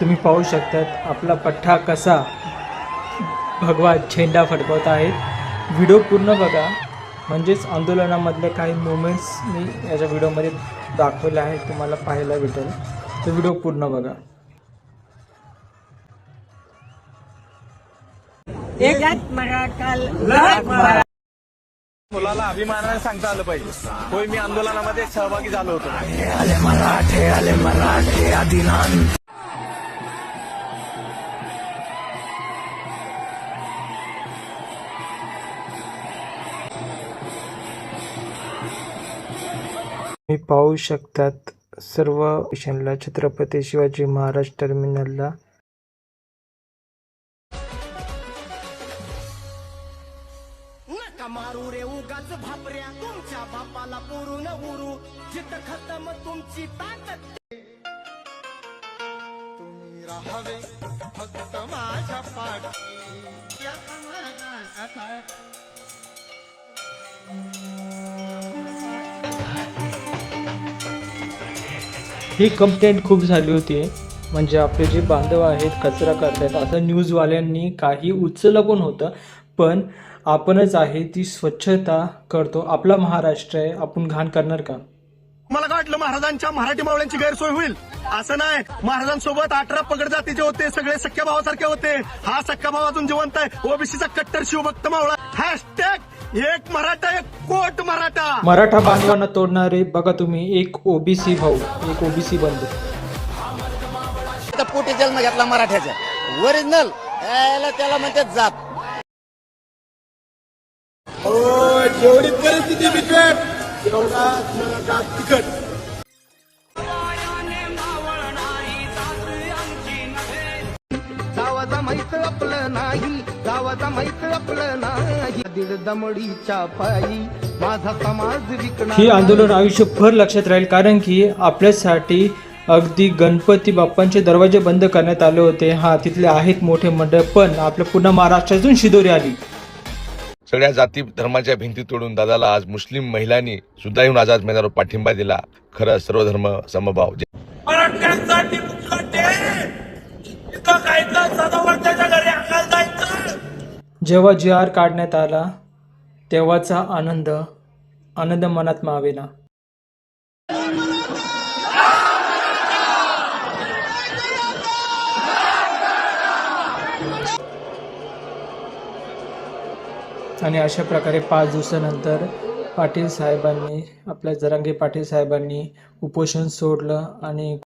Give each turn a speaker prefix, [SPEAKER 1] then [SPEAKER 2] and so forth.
[SPEAKER 1] तुम्ही पाहू शकतात आपला पठ्ठा कसा भगवा झेंडा फडकवत आहेत व्हिडिओ पूर्ण बघा. म्हणजेच आंदोलनामधले काही मुमेंट्स मी याच्या व्हिडिओमध्ये दाखवले आहेत तुम्हाला पाहायला भेटेल. तो व्हिडिओ पूर्ण बघा.
[SPEAKER 2] मुलाला अभिमानाने सांगता आलं पाहिजे. होय मी आंदोलनामध्ये सहभागी झालो होतो.
[SPEAKER 1] मी पाहू शकतात सर्व स्टेशनला छत्रपती शिवाजी महाराज टर्मिनलला
[SPEAKER 3] मारू रे उगाच भापऱ्या तुमच्या बापाला पुरून उरू. जित खतम तुमची ताकद. तुम्ही राहावे फक्त माझ्या पाठी.
[SPEAKER 1] ही कंप्लेंट खूप झाली होती. म्हणजे आपले जे बांधव आहेत कचरा करतात असं न्यूजवाल्यांनी काही उचललं पण होतं. पण आपणच आहे ती स्वच्छता करतो. आपला महाराष्ट्र आहे आपण घाण करणार का?
[SPEAKER 2] मला काय वाटलं महाराजांच्या मराठी मावळ्यांची गैरसोय होईल? असं नाही. महाराजांसोबत अठरा पगड जातीचे होते सगळे सख्या भावासारखे होते. हा सख्या भाव अजून जिवंत आहे. ओबीसीचा कट्टर शिवभक्त मावळा. हॅशटॅग एक मराठा एक कोट मराठा.
[SPEAKER 1] मराठा बांधवांना तोडणारे बघा तुम्ही एक ओबीसी भाऊ एक ओबीसी बंधू.
[SPEAKER 4] आता पोटी जन्म घेतला मराठ्याच्या ओरिजिनल याला त्याला म्हणतात जात.
[SPEAKER 2] जेवढी परिस्थिती बिकट तेवढा तिकट
[SPEAKER 3] माहीत आपलं नाही. गावाचा आपलं नाही. दीड दमडीच्या पायी माझा समाज विकणार
[SPEAKER 1] ही आंदोलन आयुष्यभर लक्षात राहील कारण की आपल्यासाठी अगदी गणपती बाप्पांचे दरवाजे बंद करण्यात आले होते. हा तिथले आहेत मोठे मंडळ पण आपल्या पूर्ण महाराष्ट्रातून शिदोरी आली.
[SPEAKER 5] सगळ्या जाती धर्माच्या भिंती तोडून दादाला आज मुस्लिम महिलांनी सुद्धा येऊन आझाद मैदानावर पाठिंबा दिला. खरं सर्वधर्म समभाव.
[SPEAKER 2] मराठ्यांसाठी मुखटे
[SPEAKER 1] जेव्हा जी आर काढण्यात आला तेव्हाचा आनंद आनंद मनात मावेना. आणि अशा प्रकारे पाच दिवसानंतर पाटील साहेबांनी आपल्या जरांगे पाटील साहेबांनी उपोषण सोडलं आणि